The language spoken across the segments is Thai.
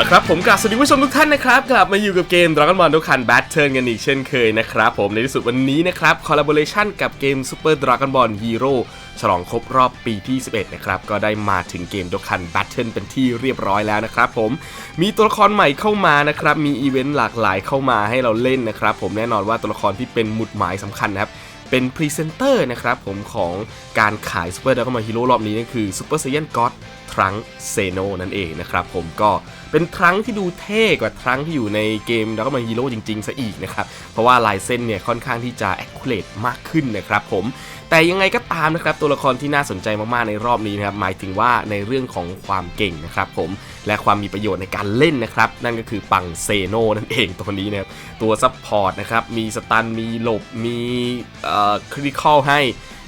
ละครับผมกลับสวัสดีผู้ชมทุกท่านนะครับกลับมาอยู่กับเกม Dragon Ball ทุกคัน Battle กันอีกเช่นเคยนะครับผมในที่สุดวันนี้นะครับคอลลาบอร์ t ชันกับเกม Super Dragon Ball Hero ฉลองครบรอบปีที่ 11 นะครับ ก็ได้มาถึงเกมทุกคัน Battle เป็นที่เรียบร้อยแล้วนะครับผมมีตัวละครใหม่เข้ามานะครับ มีอีเวนต์หลากหลายเข้ามาให้เราเล่นนะครับผมแน่นอนว่าตัวละครที่เป็นหมุดหมายสำคัญนะครับ เป็นพรีเซนเตอร์นะครับผมของการขาย Super Dragon Ball Hero รอบนี้นั่นคือ Super Saiyan God ทรังเซโนนั่นเองนะครับผมก็เป็นทรังที่ดูเท่กว่าทรังที่อยู่ในเกมดับเบิลยูฮีโร่จริงๆซะอีกนะครับ เพราะว่าลายเส้นเนี่ยค่อนข้างที่จะแอคคูเรตมากขึ้นนะครับผม แต่ยังไงก็ตามนะครับตัวละครที่น่าสนใจมากๆในรอบนี้นะครับหมายถึงว่าในเรื่องของความเก่งนะครับผมและความมีประโยชน์ในการเล่นนะครับนั่นก็คือปังเซโนนั่นเองตัวนี้นะครับตัวซัพพอร์ตนะครับมีสตันมีหลบมีคริติคอลให้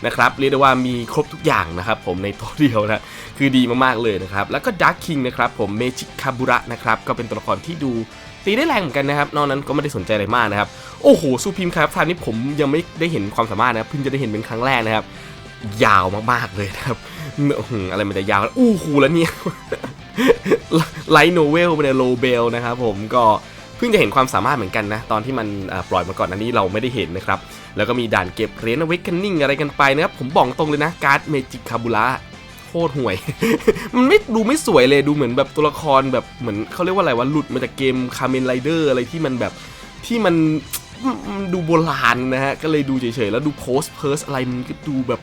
นะครับเรียกได้ว่ามีครบทุกอย่างนะครับผมในตัวเดียวนะคือดีมากๆเลยนะครับแล้วก็ดักคิงนะครับผมเมจิคาบุระนะครับก็เป็นตัวละครที่ดู ตีได้แรงเหมือนกันนะครับ นอกนั้นก็ไม่ได้สนใจอะไรมากนะครับ โอ้โหซูพิมครับทานนี่ผมยังไม่ได้เห็นความสามารถนะเพิ่งจะได้เห็นเป็นครั้งแรกนะครับ ยาวมากๆเลยนะครับอื้อหือะไรมันจะยาวอู้หูแล้วเนี่ยไลท์โนเวลเป็นโลเบลนะครับผมก็เพิ่งจะเห็นความสามารถเหมือนกันนะ ตอนที่มันปล่อยมาก่อนอันนี้เราไม่ได้เห็นนะครับ แล้วก็มีด่านเก็บเรียญเวกเกนนิ่งอะไรกันไปนะครับ ผมบอกตรงเลยนะ การ์ดเมจิกคาบูระ คตรห่วย มันไม่ดูไม่สวยเลยดูเหมือนแบบตัวละครแบบเหมือนเขาเรียกว่าอะไรวะหลุดมาจากเกมคาเมนไรเดอร์อะไรที่มันแบบที่มันมันดูโบราณนะฮะ ก็เลยดูเฉยๆ แล้วดูโพสเพิร์สอะไรมันก็ดูแบบ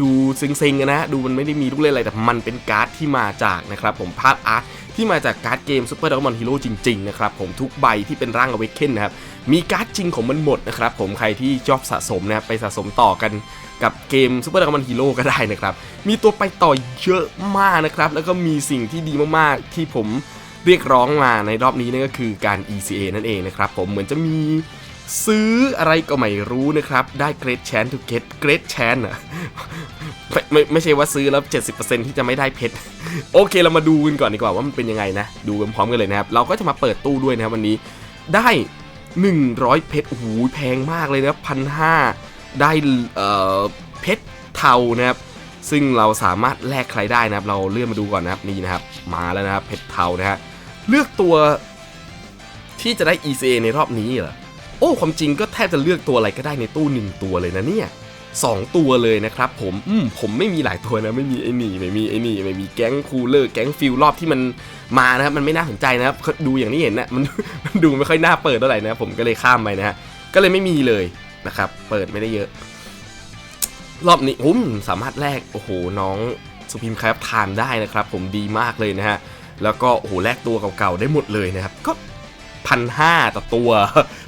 ดูเซ็งๆนะดูมันไม่ได้มีลูกเล่นอะไรแต่มันเป็นการ์ดที่มาจากนะครับผมพาร์ทอาร์ตที่มาจากการ์ดเกม Super Dragon Ball Hero จริงๆนะครับผมทุกใบที่เป็นร่าง Awaken นนะครับมีการ์ดจริงของมันหมดนะครับผมใครที่ชอบสะสมนะครับไปสะสมต่อกันกับเกม Super Dragon Ball Hero ก็ได้นะครับมีตัวไปต่อเยอะมากนะครับแล้วก็มีสิ่งที่ดีมากๆที่ผมเรียกร้องมาในรอบนี้นั่นก็คือการ ECA นั่นเองนะครับผมเหมือนจะมี ซื้ออะไรก็ไม่รู้นะครับ ได้ Great Chance to get Great Chance อะไม่ไม่ไม่ใช่ว่าซื้อแล้ว 70%ที่จะไม่ได้เพชร โอเคเรามาดูกันก่อนดีกว่าว่ามันเป็นยังไงนะ ดูพร้อมๆกันเลยนะครับ เราก็จะมาเปิดตู้ด้วยนะครับวันนี้ ได้ 100 เพชร โอ้โห แพงมากเลยนะพันห้าได้เอ่อเพชรเทานะครับ ซึ่งเราสามารถแลกใครได้นะครับ เราเลื่อนมาดูก่อนนะครับ นี่นะครับ มาแล้วนะครับ เพชรเทานะฮะ เลือกตัวที่จะได้ ECA ในรอบนี้เหรอ โอ้ความจริงก็แทบจะเลือกตัวอะไรก็ได้ในตู้หนึ่งตัวเลยนะเนี่ยสองตัวเลยนะครับผมอืมผมไม่มีหลายตัวนะ ไม่มีไอ้นี่ไม่มีไอ้นี่ไม่มีแก๊งคูลเลอร์แก๊งฟิลรอบที่มันมานะครับมันไม่น่าสนใจนะครับดูอย่างที่เห็นนะมันมันดูไม่ค่อยน่าเปิดเท่าไหร่นะผมก็เลยข้ามไปนะฮะก็เลยไม่มีเลยนะครับ เปิดไม่ได้เยอะ รอบนี้ผมสามารถแลกโอ้โหน้องสุพิมครับทานได้นะครับ ผมดีมากเลยนะฮะแล้วก็โอ้โหแลกตัวเก่าๆได้หมดเลยนะครับก็ พันห้าต่อตัว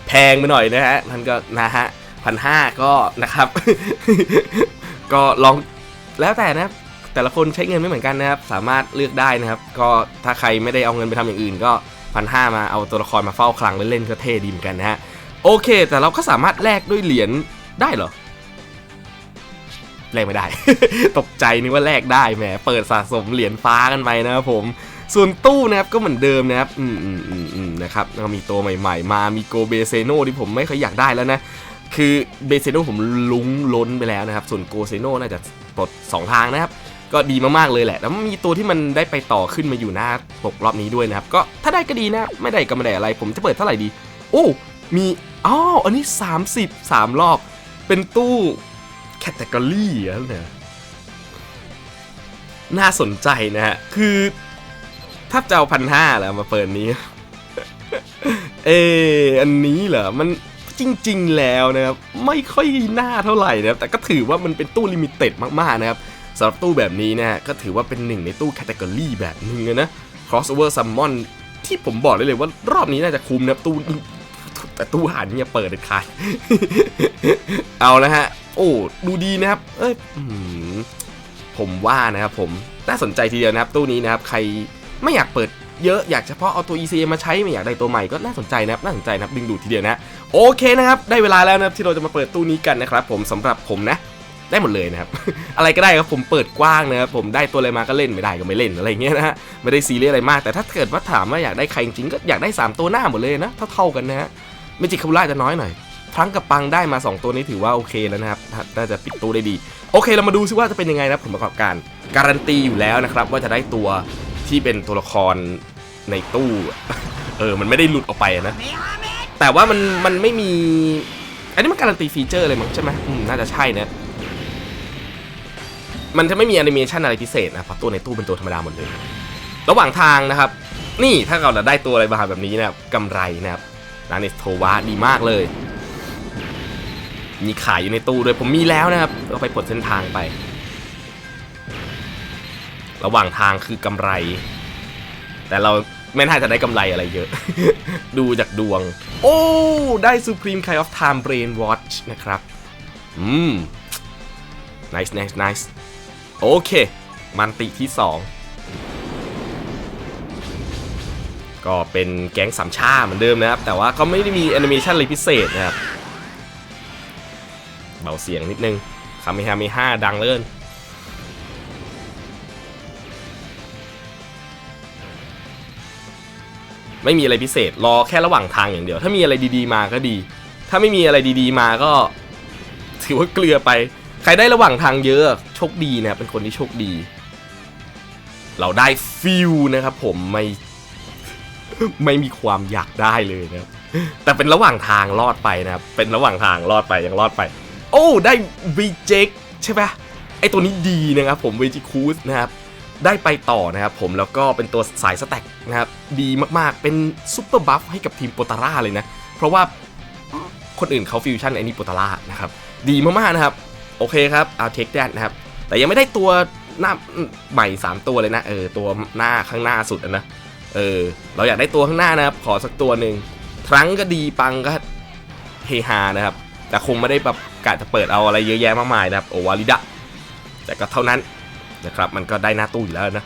แพงไปหน่อยนะฮะมันก็นะฮะพันห้าก็นะครับ ก็ลองแล้วแต่นะแต่ละคนใช้เงินไม่เหมือนกันนะครับ สามารถเลือกได้นะครับ ก็ถ้าใครไม่ได้เอาเงินไปทำอย่างอื่น ก็พันห้ามาเอาตัวละครมาเฝ้าคลังเล่นๆก็เท่ดีเหมือนกันนะฮะโอเค แต่เราก็สามารถแลกด้วยเหรียญได้เหรอแลกไม่ได้ ตกใจนึกว่าแลกได้แหมเปิดสะสมเหรียญฟ้ากันไปนะครับผม ส่วนตู้นะครับก็เหมือนเดิมนะครับอืมอืมอืมอืมนะครับแล้วก็มีตัวใหม่ๆ มามีโกเบเซโนที่ผมไม่เคยอยากได้แล้วนะ คือเบเซโนผมลุ้งล้นไปแล้วนะครับ ส่วนโกเซโนน่าจะปลด2ทางนะครับ ก็ดีมากๆเลยแหละ แล้วมีตัวที่มันได้ไปต่อขึ้นมาอยู่หน้าปกรอบนี้ด้วยนะครับ ก็ถ้าได้ก็ดีนะ ไม่ได้ก็ไม่ได้อะไร ผมจะเปิดเท่าไหร่ดี โอ้มีอ๋ออันนี้ 30 3 รอบ เป็นตู้แคตตากรีแล้วเนี่ยน่าสนใจนะฮะ คือ ถ้าจะเอาพันห้าแหละมาเปิดนี้ เอออันนี้เหรอ มันจริงๆแล้วนะครับ ไม่ค่อยน่าเท่าไหร่นะครับ แต่ก็ถือว่ามันเป็นตู้ลิมิเต็ดมากๆนะครับสำหรับตู้แบบนี้นะฮะก็ถือว่าเป็นหนึ่งในตู้แคตตากรีแบบหนึ่งนะ crossover summon ที่ผมบอกได้เลยว่ารอบนี้น่าจะคุ้มนะครับตู้แต่ตู้หานี่ยเปิดเด็ดขาดเอาละฮะ โอ้ดูดีนะครับ เอ้ยผมว่านะครับผมน่าสนใจทีเดียวนะครับตู้นี้นะครับใคร ไม่อยากเปิดเยอะอยากเฉพาะเอาตัว ECA มาใช้ไม่อยากได้ตัวใหม่ก็น่าสนใจนะครับน่าสนใจนะครับดึงดูดทีเดียวนะโอเคนะครับได้เวลาแล้วนะครับที่เราจะมาเปิดตู้นี้กันนะครับผมสำหรับผมนะได้หมดเลยนะครับ อะไรก็ได้ครับผมเปิดกว้างนะครับผมได้ตัวอะไรมาก็เล่นไม่ได้ก็ไม่เล่นอะไรเงี้ยนะฮะไม่ได้ซีเรียสอะไรมากแต่ถ้าเกิดว่าถามว่าอยากได้ใครจริงก็อยากได้สามตัวหน้าหมดเลยนะเท่าๆกันนะฮะเมจิคาบุระจะน้อยหน่อยพลังกับปังได้มา 2 ตัวนี้ถือว่าโอเคแล้วนะครับน่าจะปิดตู้ได้ดี โอเคเรามาดูซิว่าจะเป็นยังไงนะผลประกอบการ การันตีอยู่แล้วนะครับว่าจะได้ตัว ที่เป็นตัวละครในตู้ เออ มันไม่ได้หลุดออกไปนะ แต่ว่ามันมันไม่มี อันนี้มันการันตีฟีเจอร์เลยมั้งใช่ไหมอืมน่าจะใช่นะ มันจะไม่มีแอนิเมชันอะไรพิเศษนะเพราะตัวในตู้เป็นตัวธรรมดาหมดเลย ระหว่างทางนะครับ นี่ถ้าเราได้ตัวอะไรมาแบบนี้นะครับกำไรนะครับร้านเนสโทวาดีมากเลย มีขายอยู่ในตู้ด้วยผมมีแล้วนะครับเราไปปลดเส้นทางไป ระหว่างทางคือกำไร แต่เราไม่น่าจะได้กำไรอะไรเยอะ ดูจากดวง โอ้ ได้ Supreme Kind of Time Brain Watch นะครับ อืม nice nice nice โอเค มันติที่ 2 ก็เป็นแก๊งสามชาเหมือนเดิมนะครับ แต่ว่าก็ไม่ได้มีแอนิเมชันอะไรพิเศษนะครับ เบาเสียงนิดนึงคาเมฮาเมห้าดังเลื่อน ไม่มีอะไรพิเศษรอแค่ระหว่างทางอย่างเดียว ถ้ามีอะไรดีๆมาก็ดี ถ้าไม่มีอะไรดีๆมาก็ ถือว่าเกลือไป ใครได้ระหว่างทางเยอะโชคดีนะครับเป็นคนที่โชคดี เราได้ฟิลนะครับ ผมไม่ไม่มีความอยากได้เลยนะแต่เป็นระหว่างทางรอดไปนะครับเป็นระหว่างทางรอดไปยังรอดไป โอ้ได้ v j ใช่ปะไอตัวนี้ดีนะครับผม v j c u s นะครับ ได้ไปต่อนะครับผมแล้วก็เป็นตัวสายสแต็กนะครับดีมากๆ เป็นซุปเปอร์บัฟให้กับทีมโปตาร่าเลยนะ เพราะว่าคนอื่นเขาฟิวชั่นไอ้นี่โปตาร่านะครับดีมากๆนะครับ โอเคครับเอาเทคแดนนะครับ แต่ยังไม่ได้ตัวหน้าใหม่ 3 ตัวเลยนะเออตัวหน้าข้างหน้าสุดนะเออเราอยากได้ตัวข้างหน้านะครับ ขอสักตัวหนึ่งทรังก็ดีปังก็เฮฮานะครับ แต่คงไม่ได้แบบกะจะเปิดเอาอะไรเยอะแยะมากมายนะครับโอวาลิดะแต่ก็เท่านั้น นะครับ มันก็ได้หน้าตู้อยู่แล้วนะ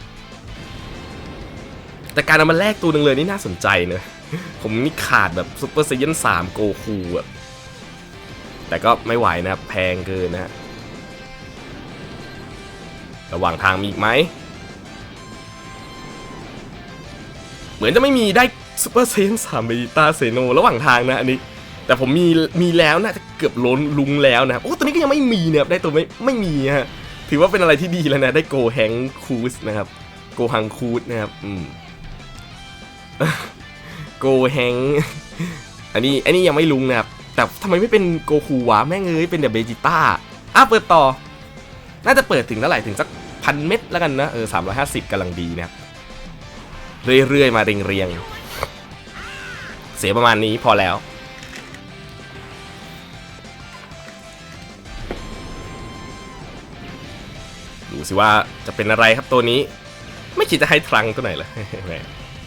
แต่การเอามาแลกตัวหนึ่งเลยนี่น่าสนใจเนอะผมนี่ขาดแบบซูเปอร์ไซยันสามโกคูอะแต่ก็ไม่ไหวนะครับแพงเกินนะฮะระหว่างทางมีอีกไหม เหมือนจะไม่มีได้ซูเปอร์ไซยันสามเบต้าเซโนระหว่างทางนะอันนี้แต่ผมมีมีแล้วน่าจะเกือบล้นลุงแล้วนะโอ้ตัวนี้ก็ยังไม่มีเนะครับได้ตัวไม่ไม่มีฮะ ถือว่าเป็นอะไรที่ดีแล้วนะ ได้โกแฮงคูสนะครับ โกฮังคูสนะครับ อืม โกแฮง อันนี้ อันนี้ยังไม่ลุงนะครับ แต่ทำไมไม่เป็นโกคูวะแม่งเอ้ย เป็นแต่เบจิต้า อะ เปิดต่อ น่าจะเปิดถึงเท่าไหร่ ถึงสักพันเม็ดแล้วกันนะ เออสามร้อยห้าสิบกำลังดีนะครับ เรื่อยๆ มาเรียงๆ เสียประมาณนี้พอแล้ว สิว่าจะเป็นอะไรครับตัวนี้ ไม่คิดจะให้ทรังตัวไหนเลย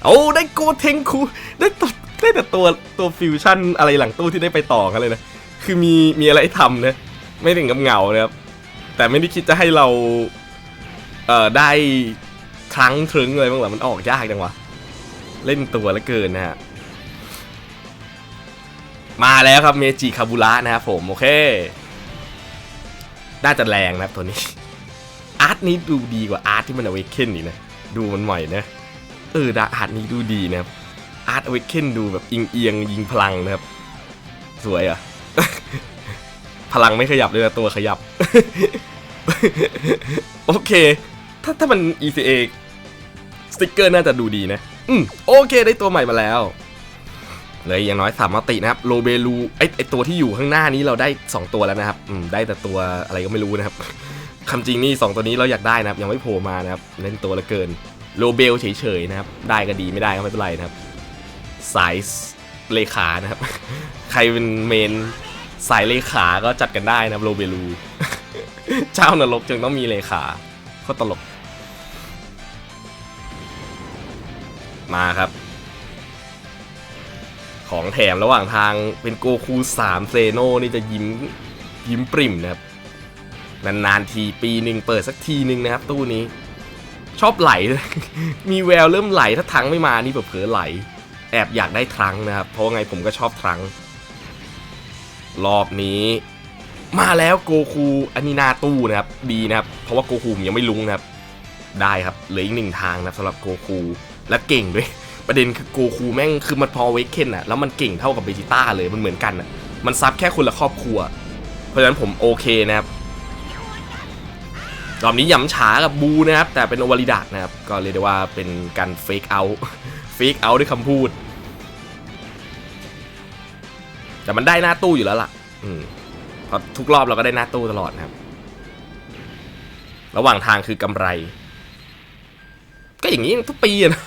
โอ้ได้โกเทงคูได้ตัวได้แต่ตัวตัวฟิวชั่นอะไรหลังตู้ที่ได้ไปต่อกันเลยนะ คือมีมีอะไรทำนะไม่ถึงกับเหงานะครับ แต่ไม่ได้คิดจะให้เราเอ่อได้ทรังทรึงอะไรบ้างหรอมันออกยากจังวะ เล่นตัวแล้วเกินนะฮะมาแล้วครับเมจิคาบุระนะครับผม โอเค น่าจะแรงนะครับตัวนี้ อาร์ตนี้ดูดีกว่าอาร์ตที่มันอเวกเคนนี่นะ ดูมันใหม่นะ เออดาอาร์ตนี้ดูดีนะครับ อาร์ตอเวกเคนดูแบบอิงเอียงยิงพลังนะครับ สวยอะ พลังไม่ขยับเลยนะตัวขยับ โอเค ถ้าถ้ามัน ECA สติกเกอร์น่าจะดูดีนะ อืมโอเคได้ตัวใหม่มาแล้วเลยอย่างน้อยสามมตินะครับโลเบลูไอไอตัวที่อยู่ข้างหน้านี้เราได้ 2 ตัวแล้วนะครับ อืมได้แต่ตัวอะไรก็ไม่รู้นะครับ คำจริงนี่2ตัวนี้เราอยากได้นะครับยังไม่โผล่มานะครับเล่นตัวละเกินโลเบลเฉยๆนะครับได้ก็ดีไม่ได้ก็ไม่เป็นไรนะครับ สายเลขานะครับ ใครเป็นเมนสายเลขาก็จัดกันได้นะครับโลเบลูเจ้านรกจึงต้องมีเลขาก็ตลก มาครับ ของแถมระหว่างทางเป็นโกคู3เซโนนี่จะยิ้มยิ้มปริ่มนะครับ นานๆทีปีหนึ่งเปิดสักทีหนึ่งนะครับ ตู้นี้ ชอบไหล มีแววเริ่มไหลถ้าทังไม่มานี่แบบเผลอไหล แอบอยากได้ทังนะครับ เพราะไงผมก็ชอบทัง รอบนี้มาแล้วโกคูอันนี้นาตู้นะครับดีนะครับ เพราะว่าโกคูยังไม่ลุงนะครับ ได้ครับเหลืออีกหนึ่งทางนะครับสำหรับโกคูและเก่งด้วย ประเด็นคือโกคูแม่งคือมันพอเวกเคนอะแล้วมันเก่งเท่ากับเบจิต้าเลยมันเหมือนกันอะมันซับแค่คนละครอบครัว เพราะฉะนั้นผมโอเคนะครับ รอบนี้หยำฉากับบูนะครับ แต่เป็นโอวาลิดะนะครับ ก็เรียกได้ว่าเป็นการเฟกเอาเฟกเอาด้วยคำพูด แต่มันได้หน้าตู้อยู่แล้วล่ะ อืมเพราะทุกรอบเราก็ได้หน้าตู้ตลอดนะครับ ระหว่างทางคือกำไร ก็อย่างนี้ทุกปีนะ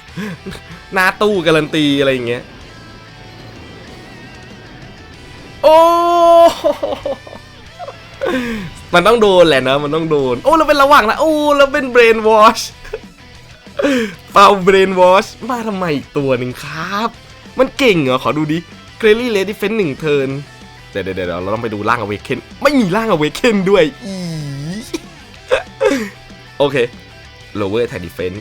หน้าตู้การันตีอะไรอย่างเงี้ย โอ้ มันต้องโดนแหละนะมันต้องโดน โอ้เราเป็นระหว่างนะโอ้เราเป็นเบรนวอชเป่าเบรนวอชมาทำไมอีกตัวหนึ่งครับ มันเก่งเหรอ ขอดูดิเกรลี่เลดี้เฟนหนึ่งเทิร์นเดี๋ยวเดี๋ยวเดเราต้องไปดูร่างอเวกเคนไม่มีร่างอเวกเคนด้วยอีโอเค lower attack defense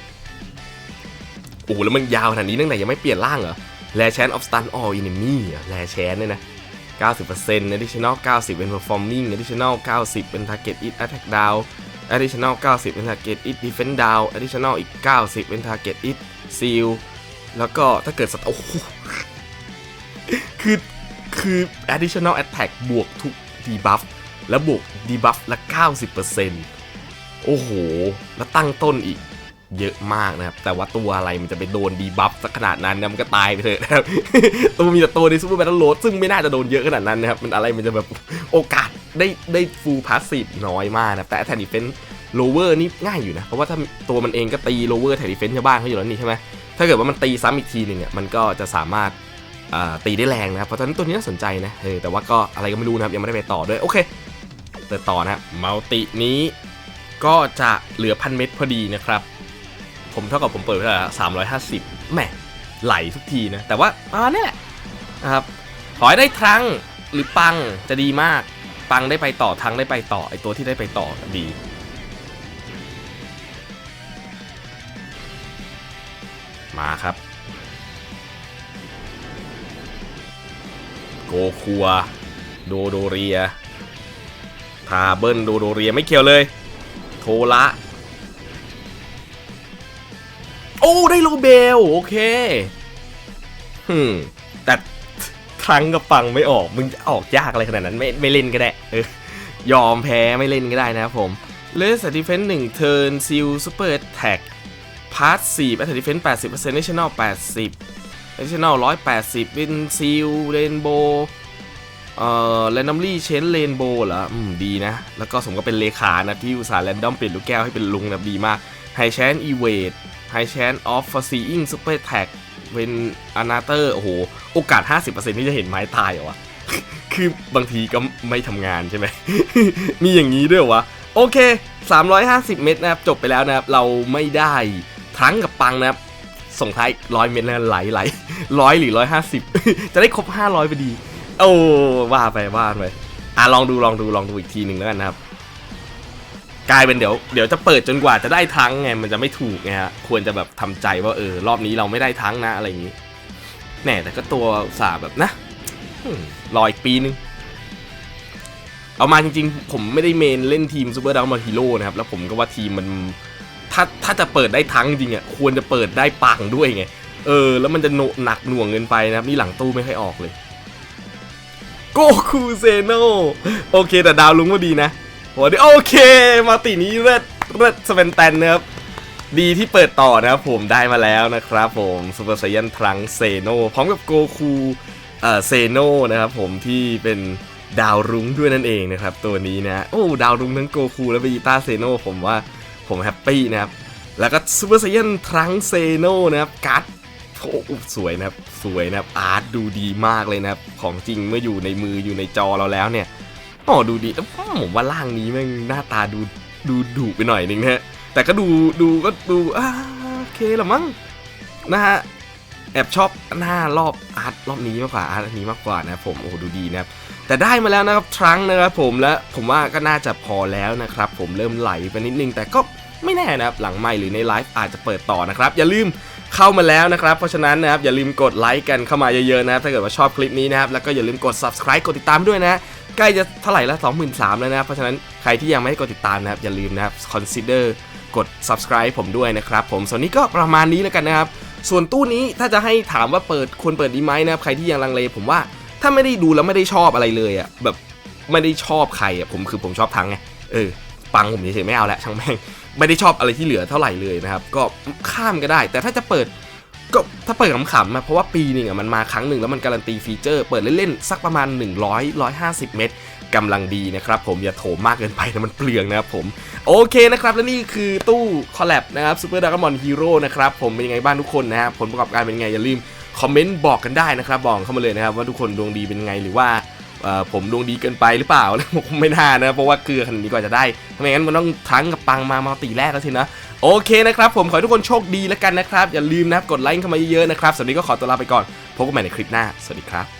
โอ้แล้วมันยาวขนาดนี้ตั้งแต่ยังไม่เปลี่ยนร่างเหรอแลช n of stun all enemy อ่แลช n เนี่ยนะ 90% additional 90 เป็น performing additional 90 เป็น target it attack down additional 90 เป็น target it defense down additional อีก 90 เป็น target it seal แล้วก็ถ้าเกิดสตโอ้โหคือ คือ additional attack บวกทุก debuff แล้วบวก debuff ละ 90%โอ้โห แล้วตั้งต้นอีก เยอะมากนะครับ แต่ว่าตัวอะไรมันจะไปโดนดีบัฟสักขนาดนั้นนะมันก็ตายไปเถอะนะครับ ตัวมีแต่ตัวในซูเปอร์แบทเทิลโหลดซึ่งไม่น่าจะโดนเยอะขนาดนั้นนะครับ มันอะไรมันจะแบบโอกาสได้ได้ฟูลพาสซีฟน้อยมากนะแต่แทนดิเฟนโลเวอร์นี่ง่ายอยู่นะ เพราะว่าถ้าตัวมันเองก็ตีโลเวอร์แทนดิเฟนชาวบ้านเขาอยู่แล้วนี่ใช่ไหมถ้าเกิดว่ามันตีซ้ำอีกทีหนึ่งอะมันก็จะสามารถตีได้แรงนะครับเพราะฉะนั้นตัวนี้น่าสนใจนะเออแต่ว่าก็อะไรก็ไม่รู้นะครับยังไม่ได้ไปต่อด้วยโอเคเดินต่อนะครับมัลตินี้ก็จะเหลือพันเม็ดพอดีนะครับ ผมเท่ากับผมเปิดไปแล้วสามร้อยห้าสิบแหมไหลทุกทีนะ แต่ว่าประมาณนี้แหละนะครับ ขอให้ได้ทรังหรือปังจะดีมาก ปังได้ไปต่อทรังได้ไปต่อไอตัวที่ได้ไปต่อดีมาครับ โกคัว โดโดเรียทาเบิลโดโดเรียไม่เกี่ยวเลย โทละ โอ้ได้โลเบลโอเคฮึมแต่ทรังกับปังไม่ออก มึงจะออกยากอะไรขนาดนั้นไม่ไม่เล่นก็ได้เออยอมแพ้ไม่เล่นก็ได้นะครับผมเลสดิเฟนหนึ่งเทิร์นซิลซูเปอร์แท็กพาร์ทสี่แอตดิเฟนแปดสิบเปอร์เซ็นต์เนชั่นแนลแปดสิบเนชั่นแนลร้อยแปดสิบเป็นซิลเรนโบเอ่อแรนดอมลี่เชนเรนโบเหรออืมดีนะ แล้วก็สมก็เป็นเลขานะที่อุตส่าห์แรนดอมเปลี่ยนลูกแก้วให้เป็นลุงนะดีมากไฮแชนอีเวด ไฮแชนออฟฟาซีอิงซูเปอร์แท็กเป็นอนาเตอร์โอ้โห โอกาส 50%ที่จะเห็นไม้ตายเหรอวะ คือบางทีก็ไม่ทำงานใช่ไหม มีอย่างนี้ด้วยเหรอวะ โอเค 350 เม็ดนะครับ จบไปแล้วนะครับ เราไม่ได้ทั้งกับปังนะครับ ส่งท้ายร้อยเม็ดนะไหลไหลร้อยหรือร้อยห้าสิบจะได้ครบ500พอดี โอ้ว่าไปว่าไปอะลองดูลองดูลองดูอีกทีหนึ่งแล้วกันนะครับ กลายเป็นเดี๋ยวเดี๋ยวจะเปิดจนกว่าจะได้ทั้งไงมันจะไม่ถูกไงฮะควรจะแบบทำใจว่าเออรอบนี้เราไม่ได้ทั้งนะอะไรอย่างนี้แน่แต่ก็ตัวสาแบบนะรออีกปีนึงเอามาจริงๆ ผมไม่ได้เมนเล่นทีมซูเปอร์ดักมอนฮีโร่นะครับ แล้วผมก็ว่าทีมมัน ถ้าถ้าจะเปิดได้ทั้งจริงอะควรจะเปิดได้ปังด้วยไง เออ แล้วมันจะโหนหนักหน่วงเงินไปนะครับ นี่หลังตู้ไม่ค่อยออกเลย โกคูเซโนโอเคแต่ดาวลุงก็ดีนะ โหดีโอเค มาตินี้เลิศเลิศสเวนแตนนะครับดีที่เปิดต่อนะครับผมได้มาแล้วนะครับผมซูเปอร์ไซยันทรังเซโนพร้อมกับโกคูเอ่อเซโนนะครับผมที่เป็นดาวรุ้งด้วยนั่นเองนะครับ ตัวนี้นะโอ้ดาวรุ้งทั้งโกคูและเบจิต้าเซโนผมว่าผมแฮปปี้นะครับแล้วก็ซูเปอร์ไซยันทรังเซโนนะครับการ์ดโอ้สวยนะครับสวยนะครับอาร์ตดูดีมากเลยนะครับของจริงเมื่ออยู่ในมืออยู่ในจอเราแล้วเนี่ย อ๋อดูดีแล้วผมว่าร่างนี้แม่งหน้าตาดูดูดุไปหน่อยนึงนะฮะแต่ก็ดูดูก็ดูอ่าโอเคละมั้งนะฮะแอบชอบหน้ารอบอาร์ตรอบนี้มากกว่าอาร์ตนี้มากกว่านะครับผมโอ้โหดูดีนะครับแต่ได้มาแล้วนะครับทรังนะครับผมและผมว่าก็น่าจะพอแล้วนะครับผมเริ่มไหลไปนิดนึง แต่ก็ไม่แน่นะครับหลังไม่หรือในไลฟ์อาจจะเปิดต่อนะครับ อย่าลืมเข้ามาแล้วนะครับ เพราะฉะนั้นนะครับอย่าลืมกดไลค์กันเข้ามาเยอะๆนะครับถ้าเกิดว่าชอบคลิปนี้นะครับแล้วก็อย่าลืมกด subscribe กดติดตามด้วยนะ ใกล้จะเท่าไหร่ละ23,000แล้วนะครับเพราะฉะนั้นใครที่ยังไม่ได้กดติดตามนะครับ อย่าลืมนะครับ consider กด subscribe ผมด้วยนะครับ ผมส่วนนี้ก็ประมาณนี้แล้วกันนะครับ ส่วนตู้นี้ถ้าจะให้ถามว่าเปิดควรเปิดดีไหมนะครับ ใครที่ยังลังเลผมว่าถ้าไม่ได้ดูแล้วไม่ได้ชอบอะไรเลยอะแบบไม่ได้ชอบใครอะผมคือผมชอบทั้งไงเออปังผมเฉยๆไม่เอาละช่างแม่งไม่ได้ชอบอะไรที่เหลือเท่าไหร่เลยนะครับ ก็ข้ามก็ได้ แต่ถ้าจะเปิด ก็ถ้าเปิดขำๆอะเพราะว่าปีหนึ่งอะมันมาครั้งหนึ่งแล้วมันการันตีฟีเจอร์เปิดเล่นๆสักประมาณ 100 150 เมตรกำลังดีนะครับผมอย่าโถมมากเกินไปนะมันเปลืองนะครับผม โอเคนะครับ และนี่คือตู้คอลแลบนะครับซูเปอร์ดักมอนฮีโร่นะครับผมเป็นยังไงบ้างทุกคนนะฮะผลประกอบการเป็นยังไงอย่าลืมคอมเมนต์บอกกันได้นะครับ บอกเข้ามาเลยนะครับว่าทุกคนดวงดีเป็นไงหรือว่า ผมดวงดีเกินไปหรือเปล่าผมไม่น่านะ เพราะว่าเกลือขนาดนี้กว่าจะได้ทำไมงั้นมันต้องทั้งกับปังมามาตีแรกแล้วสินะ โอเคนะครับ ผมขอให้ทุกคนโชคดีแล้วกันนะครับ อย่าลืมนะครับกดไลค์เข้ามาเยอะๆนะครับสำหรับวันนี้ก็ขอตัวลาไปก่อนพบกันใหม่ในคลิปหน้า สวัสดีครับ